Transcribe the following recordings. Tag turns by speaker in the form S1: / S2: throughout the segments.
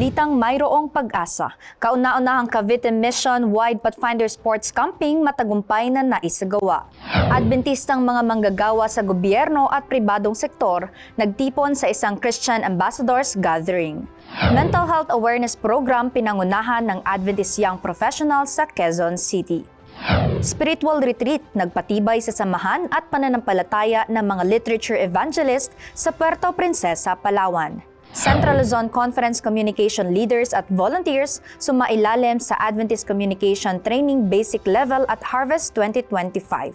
S1: Balitang mayroong pag-asa, kauna-unahang Cavite Mission-wide Pathfinder Sports Camping matagumpay na naisagawa. Adventistang mga manggagawa sa gobyerno at pribadong sektor nagtipon sa isang Christian Ambassadors Gathering. Mental Health Awareness Program pinangunahan ng Adventist Young Professionals sa Quezon City. Spiritual retreat nagpatibay sa samahan at pananampalataya ng mga literature evangelist sa Puerto Princesa, Palawan. Central Luzon Conference Communication Leaders at Volunteers sumailalim sa Adventist Communication Training Basic Level at Harvest 2025.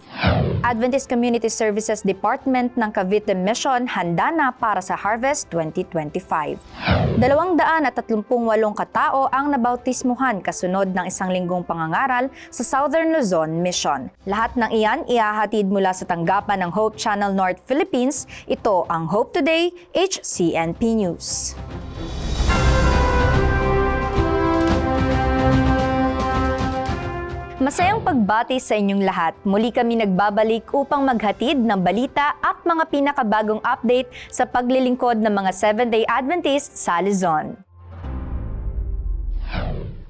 S1: Adventist Community Services Department ng Cavite Mission handa na para sa Harvest 2025. Dalawang daan at tatlumpung walong katao ang nabautismuhan kasunod ng isang linggong pangangaral sa Southern Luzon Mission. Lahat ng iyan iahatid mula sa tanggapan ng Hope Channel North Philippines. Ito ang Hope Today, HCNP News. Masayang pagbati sa inyong lahat. Muli kami nagbabalik upang maghatid ng balita at mga pinakabagong update sa paglilingkod ng mga Seventh-day Adventist sa Luzon.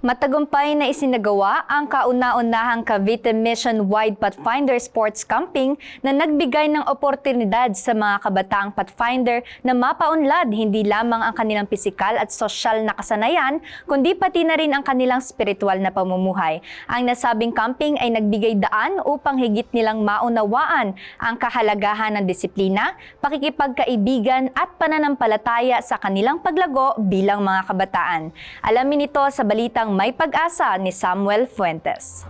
S1: Matagumpay na isinagawa ang kauna-unahang Cavite Mission-wide Pathfinder Sports Camping na nagbigay ng oportunidad sa mga kabataang Pathfinder na mapaunlad hindi lamang ang kanilang pisikal at sosyal na kasanayan, kundi pati na rin ang kanilang spiritual na pamumuhay. Ang nasabing camping ay nagbigay daan upang higit nilang maunawaan ang kahalagahan ng disiplina, pakikipagkaibigan at pananampalataya sa kanilang paglago bilang mga kabataan. Alamin ito sa balitang may pag-asa ni Samuel Fuentes.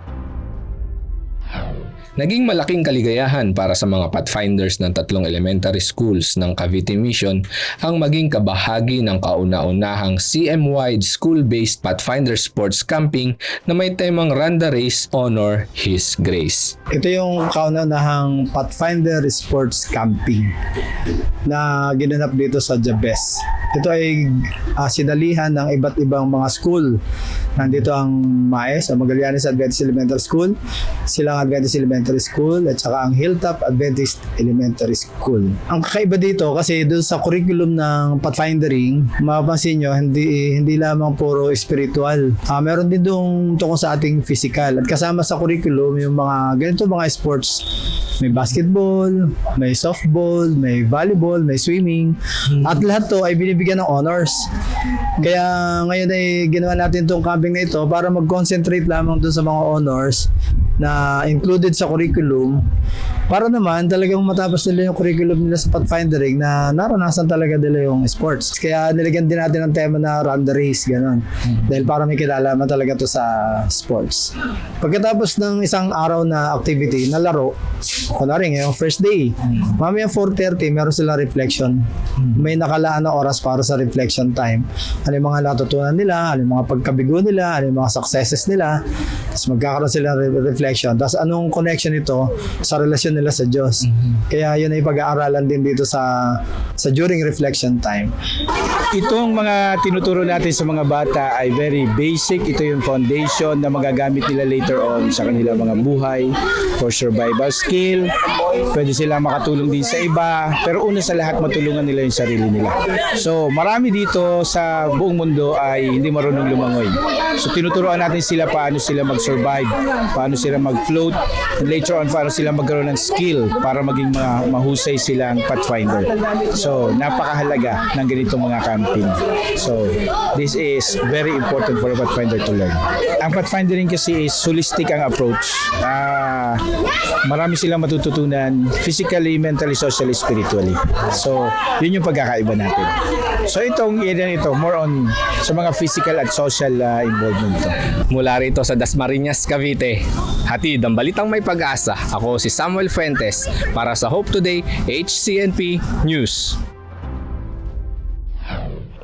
S2: Naging malaking kaligayahan para sa mga pathfinders ng tatlong elementary schools ng Cavite Mission ang maging kabahagi ng kauna-unahang CM-wide school-based Pathfinder Sports Camping na may temang Run the Race, Honor His Grace.
S3: Ito yung kauna-unahang Pathfinder Sports Camping na ginanap dito sa Jabes. Ito ay ah, sinalihan ng iba't ibang mga school. Nandito ang MAES, ang Magallanes Adventist Elementary School, Silang Adventist Elementary School, at saka ang Hilltop Adventist Elementary School. Ang kakaiba dito kasi doon sa curriculum ng Pathfindering, mapapansin nyo, hindi, hindi lamang puro spiritual. Ah, meron din doon tungkol sa ating physical. At kasama sa curriculum yung mga ganito mga sports. May basketball, may softball, may volleyball, may swimming. At lahat to ay binibigyan ng honors. Kaya ngayon ay ginawa natin itong camping na ito para mag-concentrate lamang dun sa mga honors na included sa curriculum para naman talagang matapos nila yung curriculum nila sa Pathfindering na naranasan talaga nila yung sports. Kaya nilagyan din natin ang tema na run the race, gano'n. Dahil para may kinalaman talaga to sa sports. Pagkatapos ng isang araw na activity, na laro, kunwari ngayong first day, mamaya 4.30, meron silang reflection. May nakalaan na oras para sa reflection time. Ano yung mga natutunan nila, ano yung mga pagkabigo nila, ano yung mga successes nila. Tapos magkakaroon sila ng re- reflection. Tapos anong connection ito sa relasyon nila sa Diyos. Kaya yun ay pag-aaralan din dito sa sa during reflection time.
S4: Itong mga tinuturo natin sa mga bata ay very basic. Ito yung foundation na magagamit nila later on sa kanilang mga buhay for survival skill. Pwede silang makatulong din sa iba. Pero una sa lahat, matulungan nila yung sarili nila. So, marami dito sa buong mundo ay hindi marunong lumangoy. So, tinuturoan natin sila paano sila mag-survive, paano sila mag-float, and later on, paano sila magkaroon ng skill para maging mga mahusay silang pathfinder. So, napakahalaga ng ganitong mga camping. So, this is very important for a pathfinder to learn. Ang pathfindering kasi is holistic ang approach. Ah, marami silang matututunan physically, mentally, socially, spiritually. So, yun yung pagkakaiba natin. So, itong area ito, more on sa mga physical at social ah, involvement to.
S2: Mula rito sa Dasmariñas, Cavite, hatid ang balitang may pag-asa. Ako si Samuel Fuentes para sa Hope Today HCNP News.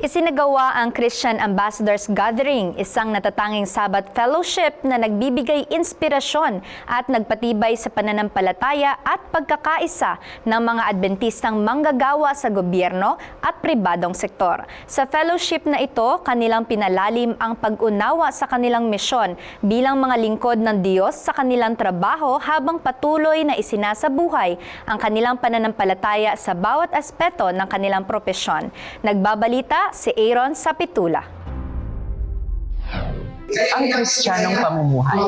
S1: Isinagawa ang Christian Ambassadors Gathering, isang natatanging Sabbath fellowship na nagbibigay inspirasyon at nagpatibay sa pananampalataya at pagkakaisa ng mga Adventistang manggagawa sa gobyerno at pribadong sektor. Sa fellowship na ito, kanilang pinalalim ang pag-unawa sa kanilang misyon bilang mga lingkod ng Diyos sa kanilang trabaho habang patuloy na isinasabuhay ang kanilang pananampalataya sa bawat aspeto ng kanilang propesyon. Nagbabalita si Aaron Sapitula.
S5: Ang kristyanong pamumuhay.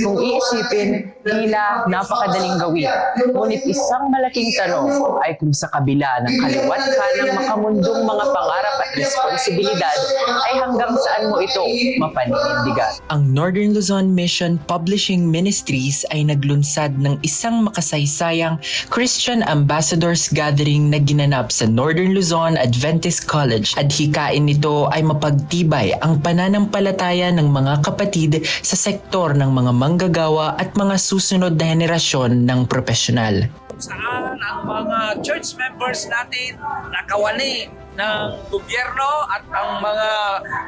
S5: Kung iisipin, tila napakadaling gawin. Ngunit isang malaking tanong ay kung sa kabila ng kaliwat ka ng makamundong mga pangarap at responsibilidad ay hanggang saan mo ito mapaninindigan.
S6: Ang Northern Luzon Mission Publishing Ministries ay naglunsad ng isang makasaysayang Christian Ambassadors Gathering na ginanap sa Northern Luzon Adventist College. Adhikain nito ay mapagtibay ang pananampalataya ng mga kapatid sa sektor ng mga manggagawa at mga susunod na henerasyon ng profesional.
S7: saan ang mga church members natin nakawani ng gobyerno at ang mga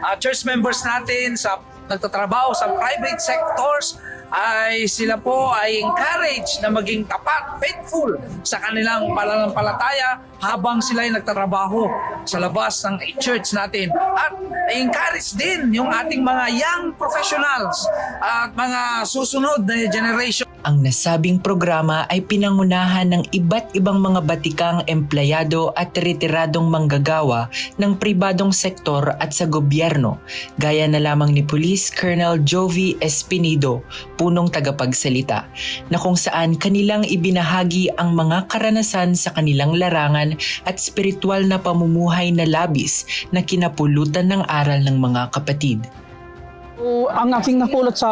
S7: ah, church members natin sa nagtatrabaho sa private sectors ay sila po ay encourage na maging tapat, faithful sa kanilang pananampalataya habang sila ay nagtatrabaho sa labas ng church natin. At encourage din yung ating mga young professionals at mga susunod na generation
S6: Ang nasabing programa ay pinangunahan ng iba't ibang mga batikang empleyado at retiradong manggagawa ng pribadong sektor at sa gobyerno, gaya na lamang ni Police Colonel Jovi Espinido, punong tagapagsalita, na kung saan kanilang ibinahagi ang mga karanasan sa kanilang larangan at spiritual na pamumuhay na labis na kinapulutan ng aral ng mga kapatid.
S8: So, ang aking napulot sa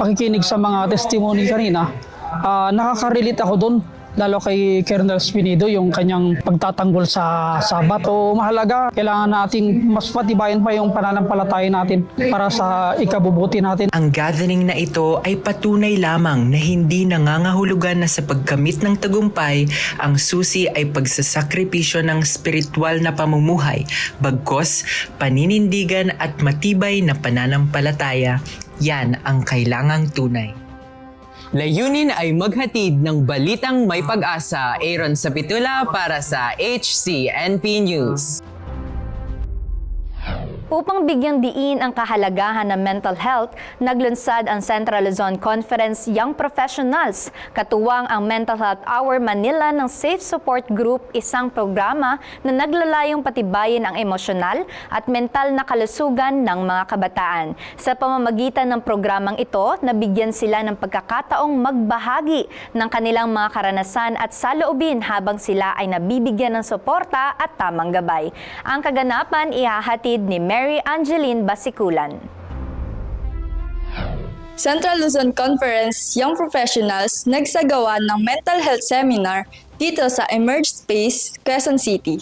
S8: pakikinig sa mga testimony kanina, ah, nakaka-relate ako doon lalo kay Colonel Spinido yung kanyang pagtatanggol sa sabat. So mahalaga, kailangan nating mas patibayan pa yung pananampalataya natin para sa ikabubuti natin.
S6: Ang gathering na ito ay patunay lamang na hindi nangangahulugan na sa pagkamit ng tagumpay, ang susi ay pagsasakripisyo ng spiritual na pamumuhay, bagkos paninindigan at matibay na pananampalataya. Yan ang kailangang tunay.
S5: Layunin ay maghatid ng balitang may pag-asa Aaron Sapitula para sa HCNP News.
S1: Upang bigyang diin ang kahalagahan ng mental health, naglunsad ang Central Luzon Conference Young Professionals. Katuwang ang Mental Health Hour Manila ng Safe Support Group, isang programa na naglalayong patibayin ang emosyonal at mental na kalusugan ng mga kabataan. Sa pamamagitan ng programang ito, nabigyan sila ng pagkakataong magbahagi ng kanilang mga karanasan at saloobin habang sila ay nabibigyan ng suporta at tamang gabay. Ang kaganapan ihahatid ni Mary Angeline Basikulan.
S9: Central Luzon Conference Young Professionals nagsagawa ng mental health seminar dito sa Emerge Space, Quezon City.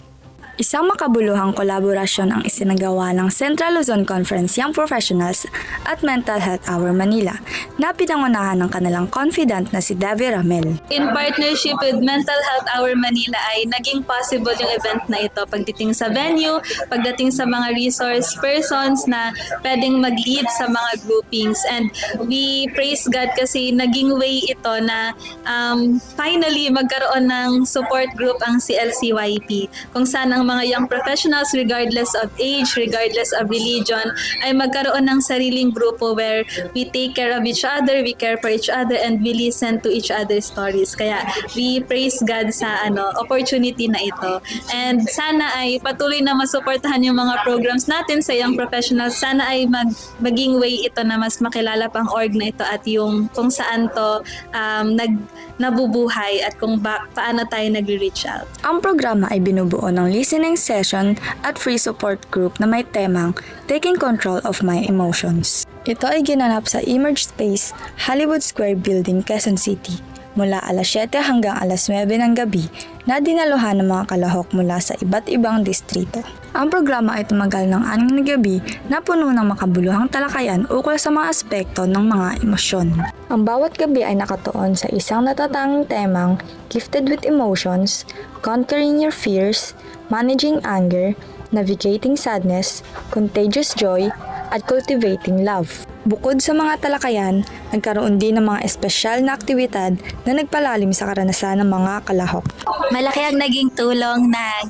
S9: Isang makabuluhang kolaborasyon ang isinagawa ng Central Luzon Conference Young Professionals at Mental Health Hour Manila na pinangunahan ng kanilang confidant na si Davy Ramel.
S10: In partnership with Mental Health Hour Manila ay naging possible yung event na ito pagdating sa venue, pagdating sa mga resource persons na pwedeng mag-lead sa mga groupings. And we praise God kasi naging way ito na um, finally magkaroon ng support group ang CLCYP kung saan ang mga young professionals regardless of age, regardless of religion ay magkaroon ng sariling grupo where we take care of each other, we care for each other, and we listen to each other's stories. Kaya we praise God sa ano opportunity na ito. And sana ay patuloy na masuportahan yung mga programs natin sa young professionals. Sana ay mag, maging way ito na mas makilala pang org na ito at yung kung saan to um, nag, nabubuhay at kung ba, paano tayo nag-reach out.
S9: Ang programa ay binubuo ng listening session at free support group na may temang Taking Control of My Emotions. Ito ay ginanap sa Emerge Space, Hollywood Square Building, Quezon City mula alas 7 hanggang alas 9 ng gabi na dinaluhan ng mga kalahok mula sa iba't ibang distrito. Ang programa ay tumagal ng anim na gabi na puno ng makabuluhang talakayan ukol sa mga aspekto ng mga emosyon. Ang bawat gabi ay nakatuon sa isang natatanging temang Gifted with Emotions, Conquering Your Fears, Managing Anger, Navigating Sadness, Contagious Joy, at Cultivating Love. Bukod sa mga talakayan, Nagkaroon din ng mga espesyal na aktibidad na nagpalalim sa karanasan ng mga kalahok.
S10: Malaki ang naging tulong ng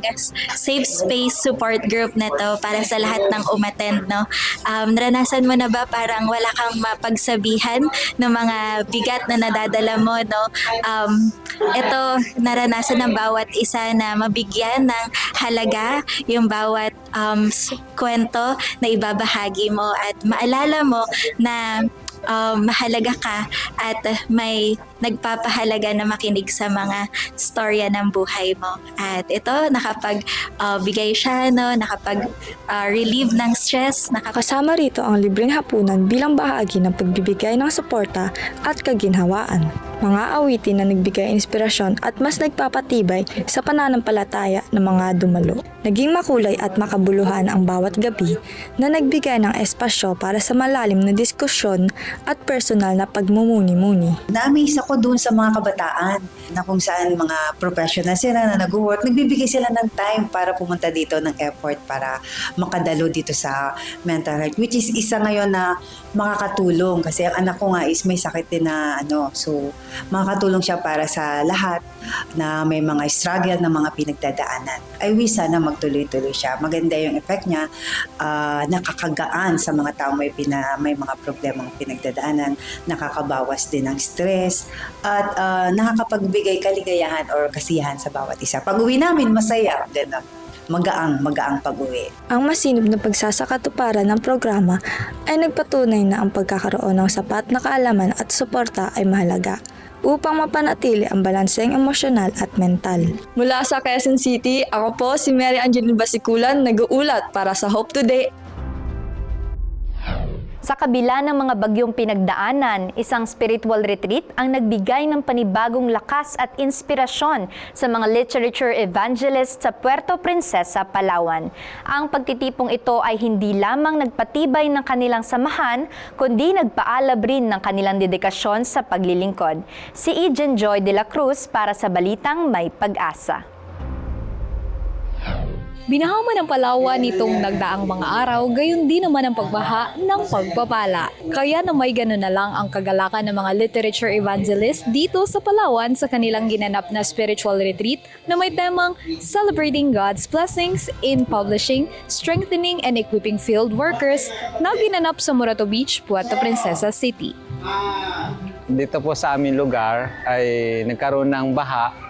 S10: Safe Space Support Group na to para sa lahat ng umattend, no? Um, naranasan mo na ba parang wala kang mapagsabihan ng mga bigat na nadadala mo, no? Um, ito, naranasan ng bawat isa na mabigyan ng halaga yung bawat um, kwento na ibabahagi mo at maalala mo na um, mahalaga ka at may nagpapahalaga na makinig sa mga storya ng buhay mo. At ito, nakapag-bigay siya, no? nakapag-relieve ng stress, nakapag
S9: Kasama rito ang libreng hapunan bilang bahagi ng pagbibigay ng suporta at kaginhawaan. Mga awitin na nagbigay inspirasyon at mas nagpapatibay sa pananampalataya ng mga dumalo. Naging makulay at makabuluhan ang bawat gabi na nagbigay ng espasyo para sa malalim na diskusyon at personal na pagmumuni-muni.
S11: na-amaze ako doon sa mga kabataan na kung saan mga professional sila na nag-work, nagbibigay sila ng time para pumunta dito ng effort para makadalo dito sa mental health which is isa ngayon na makakatulong. Kasi ang anak ko nga is may sakit din na ano so makakatulong siya para sa lahat na may mga struggle na mga pinagdadaanan. I wish sana magtuloy-tuloy siya. Maganda yung effect niya, ah, nakakagaan sa mga tao may, pina, may mga problemang pinagdadaanan, nakakabawas din ng stress, at ah, nakakapagbigay kaligayahan or kasiyahan sa bawat isa. Pag uwi namin, masaya. Ganun. Magaang, magaang pag-uwi.
S9: Ang masinop na pagsasakatuparan ng programa ay nagpatunay na ang pagkakaroon ng sapat na kaalaman at suporta ay mahalaga upang mapanatili ang balanseng emosyonal at mental. Mula sa Quezon City, ako po si Mary Angeline Basikulan, nag-uulat para sa Hope Today.
S1: Sa kabila ng mga bagyong pinagdaanan, isang spiritual retreat ang nagbigay ng panibagong lakas at inspirasyon sa mga literature evangelists sa Puerto Princesa, Palawan. Ang pagtitipong ito ay hindi lamang nagpatibay ng kanilang samahan, kundi nagpaalab rin ng kanilang dedikasyon sa paglilingkod. Si Ejen Joy de la Cruz para sa Balitang May Pag-asa.
S12: Binahaman ng Palawan nitong nagdaang mga araw, gayon din naman ang pagbaha ng pagpapala. Kaya na may ganun na lang ang kagalakan ng mga literature evangelist dito sa Palawan sa kanilang ginanap na spiritual retreat na may temang Celebrating God's Blessings in Publishing, Strengthening and Equipping Field Workers na ginanap sa Morato Beach, Puerto Princesa City.
S13: dito po sa aming lugar ay nagkaroon ng baha.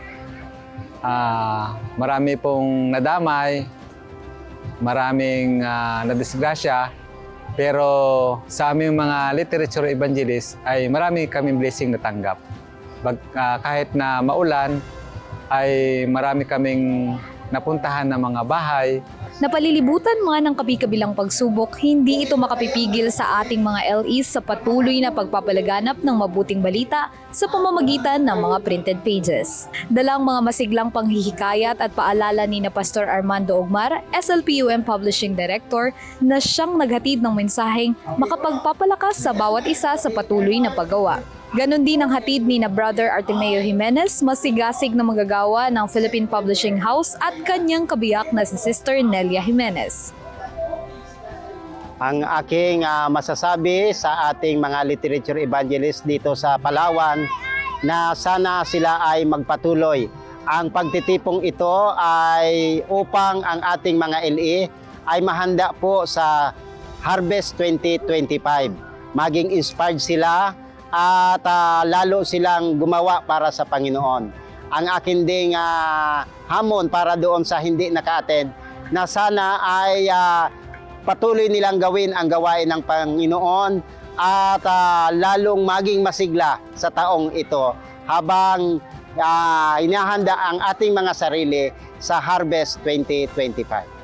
S13: Ah, marami pong nadamay, maraming ah, nadisgrasya, pero sa aming mga literature evangelist ay marami kaming blessing natanggap. Bag, ah, kahit na maulan, ay marami kaming napuntahan ng mga bahay,
S12: Napalilibutan man ng kabi-kabilang pagsubok, hindi ito makapipigil sa ating mga LEs sa patuloy na pagpapalaganap ng mabuting balita sa pamamagitan ng mga printed pages. Dalang mga masiglang panghihikayat at paalala ni na Pastor Armando Ogmar, SLPUM Publishing Director, na siyang naghatid ng mensaheng makapagpapalakas sa bawat isa sa patuloy na paggawa. Ganon din ang hatid ni na Brother Artemio Jimenez, masigasig na magagawa ng Philippine Publishing House at kanyang kabiyak na si Sister Nelia Jimenez.
S14: ang aking ah, masasabi sa ating mga literature evangelist dito sa Palawan na sana sila ay magpatuloy. Ang pagtitipong ito ay upang ang ating mga LE ay mahanda po sa Harvest 2025. Maging inspired sila at ah, lalo silang gumawa para sa Panginoon. Ang akin ding ah, hamon para doon sa hindi naka-attend na sana ay ah, patuloy nilang gawin ang gawain ng Panginoon at ah, lalong maging masigla sa taong ito habang ah, inahanda ang ating mga sarili sa Harvest 2025.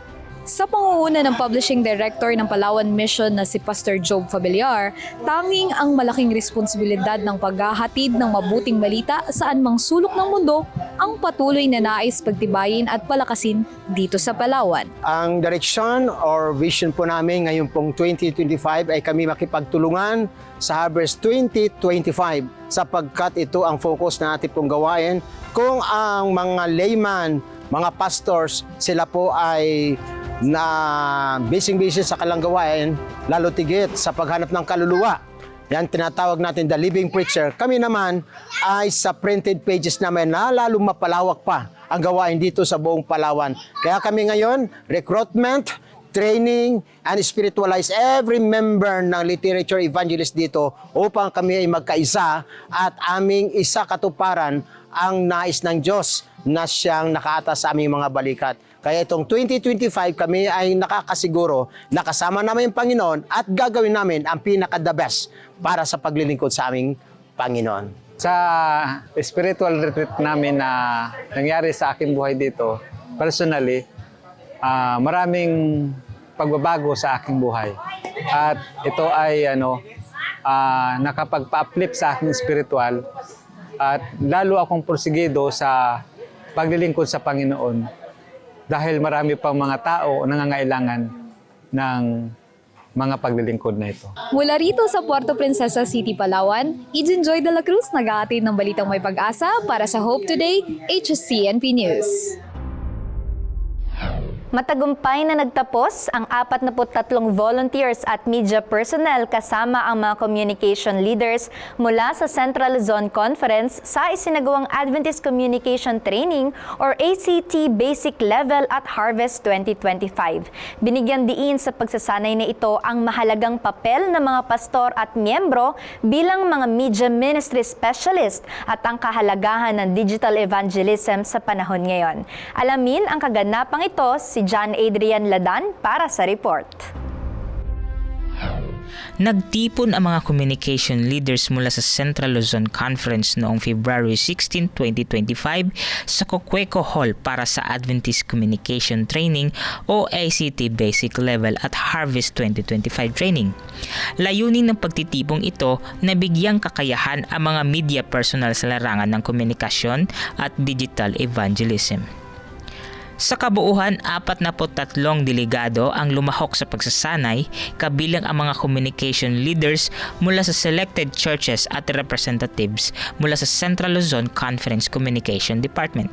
S12: Sa pangunguna ng Publishing Director ng Palawan Mission na si Pastor Job Fabiliar, tanging ang malaking responsibilidad ng paghahatid ng mabuting balita saan mang sulok ng mundo ang patuloy na nais pagtibayin at palakasin dito sa Palawan.
S15: Ang direksyon or vision po namin ngayon pong 2025 ay kami makipagtulungan sa Harvest 2025 sapagkat ito ang focus na ating pong gawain kung ang mga layman, mga pastors, sila po ay na busy-busy sa kalang gawain, lalo tigit sa paghanap ng kaluluwa. yan tinatawag natin the living preacher. Kami naman ay sa printed pages namin na lalong mapalawak pa ang gawain dito sa buong Palawan. Kaya kami ngayon, recruitment, training, and spiritualize every member ng literature evangelist dito upang kami ay magkaisa at aming isa katuparan ang nais ng Diyos na siyang nakaatas sa aming mga balikat. Kaya itong 2025 kami ay nakakasiguro na kasama namin yung Panginoon at gagawin namin ang pinaka-the best para sa paglilingkod sa aming Panginoon.
S13: Sa spiritual retreat namin na nangyari sa aking buhay dito, personally, ah, maraming pagbabago sa aking buhay. At ito ay ano, ah, nakapagpa-uplift sa aking spiritual at lalo akong porsigido sa paglilingkod sa Panginoon dahil marami pang mga tao nangangailangan ng mga paglilingkod na ito.
S12: Mula rito sa Puerto Princesa City, Palawan, Eden Joy de la Cruz nag-aatid ng balitang may pag-asa para sa Hope Today, HCNP News.
S1: Matagumpay na nagtapos ang 43 volunteers at media personnel kasama ang mga communication leaders mula sa Central Luzon Conference sa isinagawang Adventist Communication Training or ACT Basic Level at Harvest 2025. Binigyan diin sa pagsasanay na ito ang mahalagang papel ng mga pastor at miyembro bilang mga media ministry specialist at ang kahalagahan ng digital evangelism sa panahon ngayon. Alamin ang kaganapang ito si John Adrian Ladan para sa report.
S16: Nagtipon ang mga communication leaders mula sa Central Luzon Conference noong February 16, 2025 sa Coqueco Hall para sa Adventist Communication Training o ACT Basic Level at Harvest 2025 Training. Layunin ng pagtitipong ito na bigyang kakayahan ang mga media personnel sa larangan ng komunikasyon at digital evangelism. Sa kabuuhan, 43 delegado ang lumahok sa pagsasanay kabilang ang mga communication leaders mula sa selected churches at representatives mula sa Central Luzon Conference Communication Department.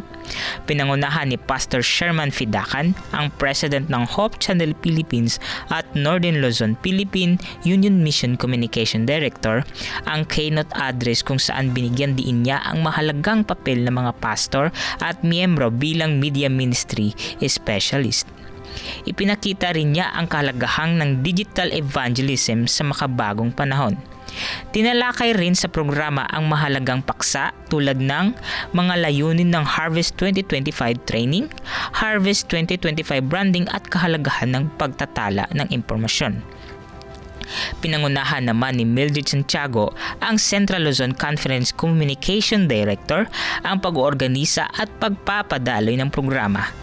S16: Pinangunahan ni Pastor Sherman Fidakan, ang President ng Hope Channel Philippines at Northern Luzon Philippine Union Mission Communication Director, ang keynote address kung saan binigyan diin niya ang mahalagang papel ng mga pastor at miyembro bilang media ministry specialist. Ipinakita rin niya ang kahalagahan ng digital evangelism sa makabagong panahon. Tinalakay rin sa programa ang mahalagang paksa tulad ng mga layunin ng Harvest 2025 training, Harvest 2025 branding at kahalagahan ng pagtatala ng impormasyon. Pinangunahan naman ni Mildred Santiago, ang Central Luzon Conference Communication Director, ang pag-oorganisa at pagpapadaloy ng programa.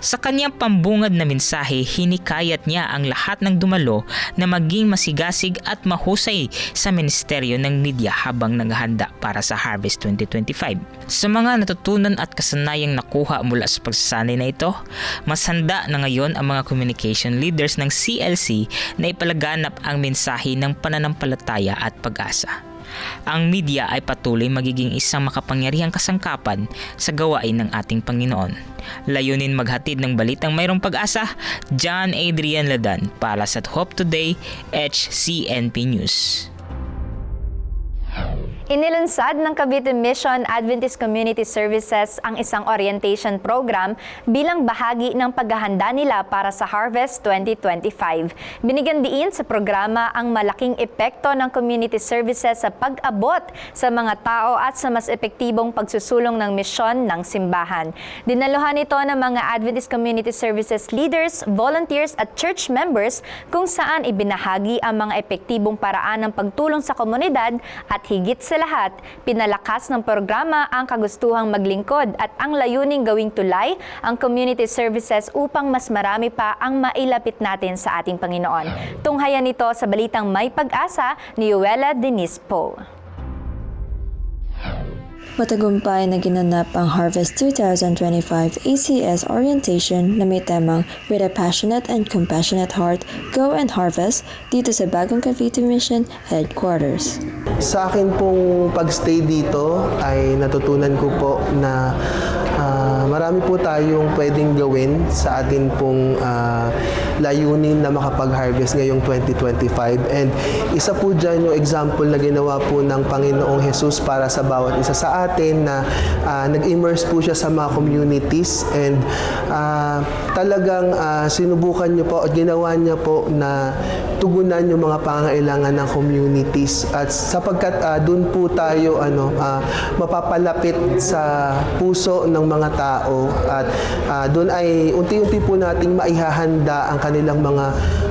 S16: Sa kanyang pambungad na mensahe, hinikayat niya ang lahat ng dumalo na maging masigasig at mahusay sa ministeryo ng media habang naghahanda para sa Harvest 2025. Sa mga natutunan at kasanayang nakuha mula sa pagsasanay na ito, mas handa na ngayon ang mga communication leaders ng CLC na ipalaganap ang mensahe ng pananampalataya at pag-asa. Ang media ay patuloy magiging isang makapangyarihang kasangkapan sa gawain ng ating Panginoon. Layunin maghatid ng balitang mayroong pag-asa, John Adrian Ladan para sa Hope Today, HCNP News.
S1: Inilunsad ng Cavite Mission Adventist Community Services ang isang orientation program bilang bahagi ng paghahanda nila para sa Harvest 2025. Binigyan diin sa programa ang malaking epekto ng community services sa pag-abot sa mga tao at sa mas epektibong pagsusulong ng misyon ng simbahan. Dinaluhan ito ng mga Adventist Community Services leaders, volunteers at church members kung saan ibinahagi ang mga epektibong paraan ng pagtulong sa komunidad at higit sa lahat, pinalakas ng programa ang kagustuhang maglingkod at ang layuning gawing tulay ang community services upang mas marami pa ang mailapit natin sa ating Panginoon. Tunghayan ito sa balitang may pag-asa ni Yuela Denise Poe.
S9: Matagumpay na ginanap ang Harvest 2025 ACS orientation na may temang With a Passionate and Compassionate Heart, Go and Harvest dito sa Bagong Cavite Mission Headquarters.
S17: Sa akin pong pagstay dito ay natutunan ko po na ah, marami po tayong pwedeng gawin sa atin pong ah, layunin na makapag-harvest ngayong 2025. And isa po dyan yung example na ginawa po ng Panginoong Jesus para sa bawat isa sa atin na ah, nag-immerse po siya sa mga communities and ah, talagang ah, sinubukan niyo po at ginawa niya po na tugunan yung mga pangangailangan ng communities at sapagkat ah, doon po tayo ano ah, mapapalapit sa puso ng mga tao at ah, doon ay unti-unti po nating maihahanda ang kanilang mga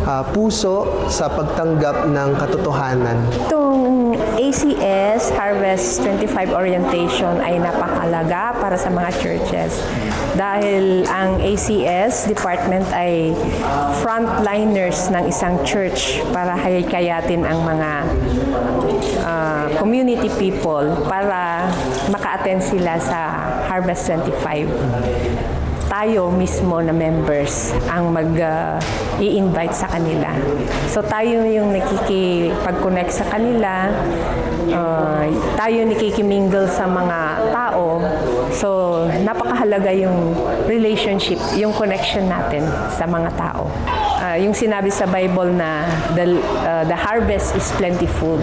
S17: ah, puso sa pagtanggap ng katotohanan.
S18: ACS Harvest 25 Orientation ay napakalaga para sa mga churches. Dahil ang ACS department ay frontliners ng isang church para haykayatin ang mga ah, community people para maka-attend sila sa Harvest 25 tayo mismo na members ang mag-i-invite sa kanila. So tayo yung nakikipag-connect sa kanila, uh, tayo nakikimingle sa mga tao. So napakahalaga yung relationship, yung connection natin sa mga tao. Uh, yung sinabi sa Bible na the, uh, the harvest is plentiful,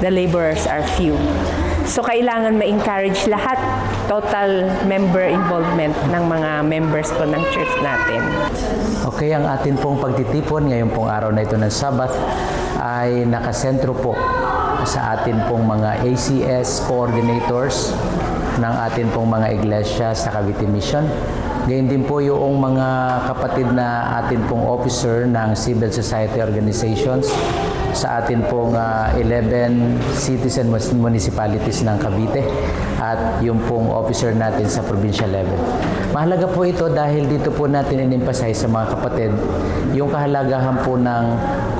S18: the laborers are few. So kailangan ma-encourage lahat total member involvement ng mga members po ng church natin.
S19: Okay, ang atin pong pagtitipon ngayong pong araw na ito ng Sabat ay nakasentro po sa atin pong mga ACS coordinators ng atin pong mga iglesia sa Cavite Mission. Gayun din po yung mga kapatid na atin pong officer ng civil society organizations sa atin pong ah, 11 cities and municipalities ng Cavite at yung pong officer natin sa provincial level. Mahalaga po ito dahil dito po natin in-emphasize sa mga kapatid yung kahalagahan po ng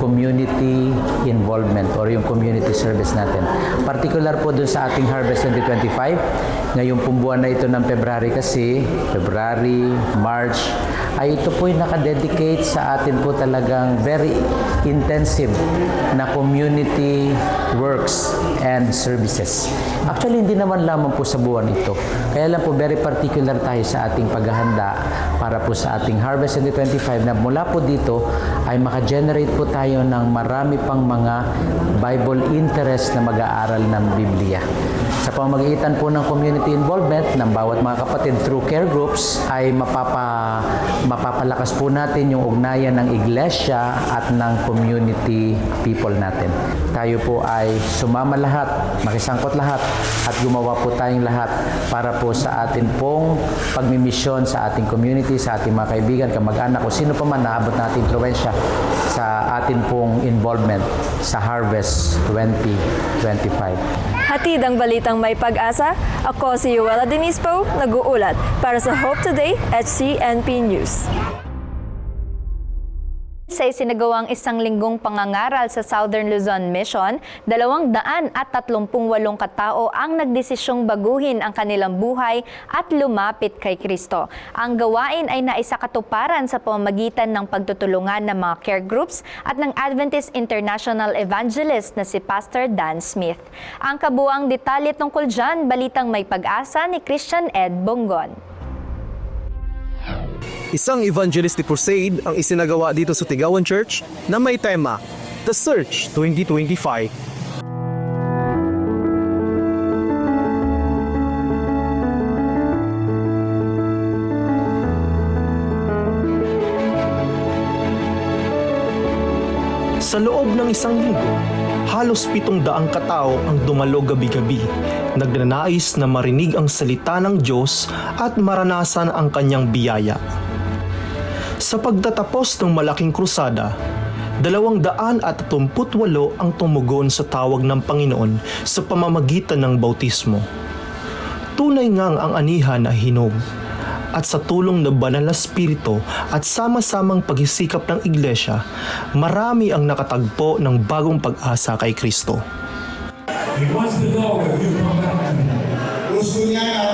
S19: community involvement or yung community service natin. Particular po dun sa ating Harvest 2025, ngayong pong buwan na ito ng February kasi, February, March, ay ito po yung nakadedicate sa atin po talagang very intensive na community works and services. Actually, hindi naman lamang po sa buwan ito. Kaya lang po very particular tayo sa ating paghahanda para po sa ating Harvest 2025 na mula po dito ay maka-generate po tayo ng marami pang mga Bible interest na mag-aaral ng Biblia. Sa pamamagitan po ng community involvement ng bawat mga kapatid through care groups ay mapapa, mapapalakas po natin yung ugnayan ng iglesia at ng community people natin. Tayo po ay sumama lahat, makisangkot lahat at gumawa po tayong lahat para po sa atin pong pagmimisyon sa ating community, sa ating mga kaibigan, kamag-anak o sino pa man naabot natin influensya sa atin pong involvement sa Harvest 2025.
S18: Hatid ang balitang may pag-asa. Ako si Yuela Denispo, nag-uulat para sa Hope Today at CNP News.
S1: Sa isinagawang isang linggong pangangaral sa Southern Luzon Mission, dalawang daan at tatlumpung walong katao ang nagdesisyong baguhin ang kanilang buhay at lumapit kay Kristo. Ang gawain ay naisakatuparan sa pamamagitan ng pagtutulungan ng mga care groups at ng Adventist International Evangelist na si Pastor Dan Smith. Ang kabuang detalye tungkol dyan, balitang may pag-asa ni Christian Ed Bongon.
S20: Isang evangelistic crusade ang isinagawa dito sa Tigawan Church na may tema, The Search 2025. Sa loob ng isang linggo, halos pitong daang katao ang dumalo gabi-gabi, nagnanais na marinig ang salita ng Diyos at maranasan ang kanyang biyaya. Sa pagtatapos ng malaking krusada, dalawang daan at walo ang tumugon sa tawag ng Panginoon sa pamamagitan ng bautismo. Tunay ngang ang anihan ay hinog at sa tulong ng banal na spirito at sama-samang paghisikap ng iglesia, marami ang nakatagpo ng bagong pag-asa kay Kristo.
S21: Gusto niya na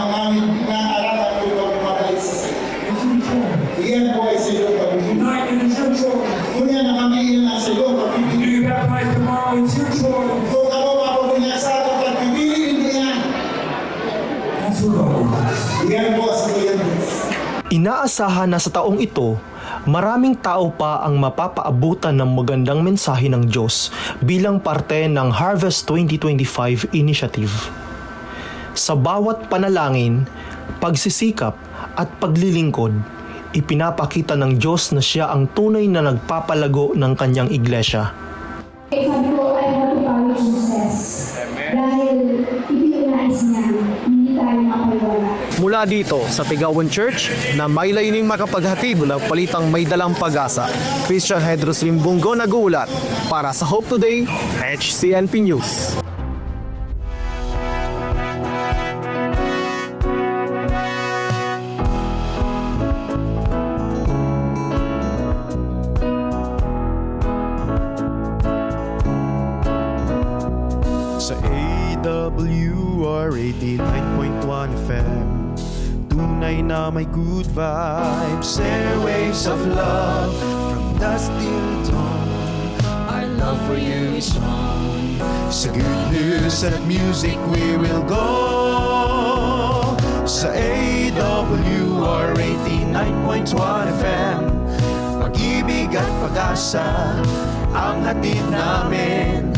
S20: Inaasahan na sa taong ito maraming tao pa ang mapapaabutan ng magandang mensahe ng Diyos bilang parte ng Harvest 2025 initiative. Sa bawat panalangin, pagsisikap at paglilingkod, ipinapakita ng Diyos na siya ang tunay na nagpapalago ng kanyang iglesia.
S22: Sabi ko, I want to Jesus. Dahil ipinanais niya.
S23: Mula dito sa Pigawan Church na may layuning makapaghatid ng palitang may dalang pag-asa. Christian Hedros Limbunggo nagulat para sa Hope Today, HCNP News.
S24: Sa AWR 89.1 FM Tunay na may good vibes Airwaves of love. From dusk till dawn Our love for you is strong. Sa good news at music we will go. Sa AWR 89.1 FM Pag-ibig at pag-asa Ang hatid namin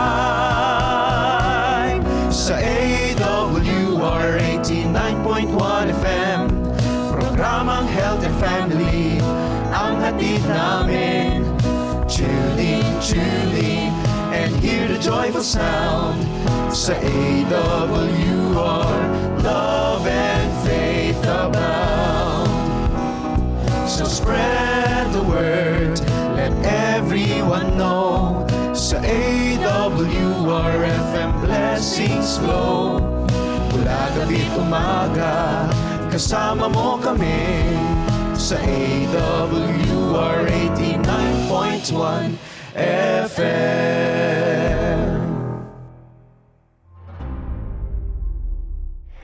S24: Joyful sound. Sa AWR, love and faith abound. So spread the word, let everyone know. Sa AWR FM blessings flow. Mula gabi umaga, kasama mo kami. Sa AWR 89.1 FM.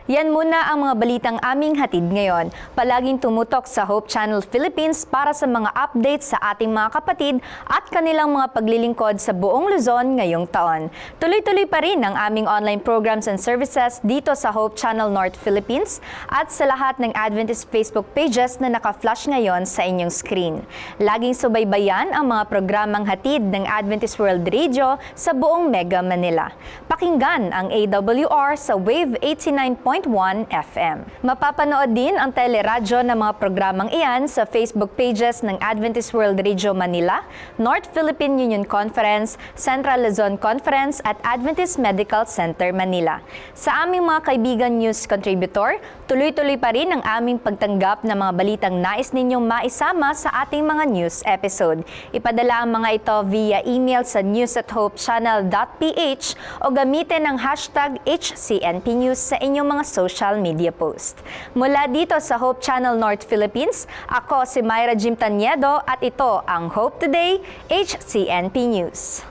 S1: Yan muna ang mga balitang aming hatid ngayon. Palaging tumutok sa Hope Channel Philippines para sa mga updates sa ating mga kapatid at kanilang mga paglilingkod sa buong Luzon ngayong taon. Tuloy-tuloy pa rin ang aming online programs and services dito sa Hope Channel North Philippines at sa lahat ng Adventist Facebook pages na naka-flash ngayon sa inyong screen. Laging subaybayan ang mga programang hatid ng Adventist World Radio sa buong Mega Manila. Pakinggan ang AWR sa Wave 89.1 FM. Mapapanood din ang teleradyo ng mga programang iyan sa Facebook pages ng Adventist World Radio Manila, North Philippine Union Conference, Central Luzon Conference at Adventist Medical Center Manila. Sa aming mga kaibigan news contributor, tuloy-tuloy pa rin ang aming pagtanggap ng mga balitang nais ninyong maisama sa ating mga news episode. Ipadala ang mga ito via email sa news at hopechannel.ph o gamitin ang hashtag HCNP News sa inyong mga social media post. Mula dito sa Hope Channel North Philippines, ako si Myra Jim Tanyedo at ito ang Hope Today, HCNP News.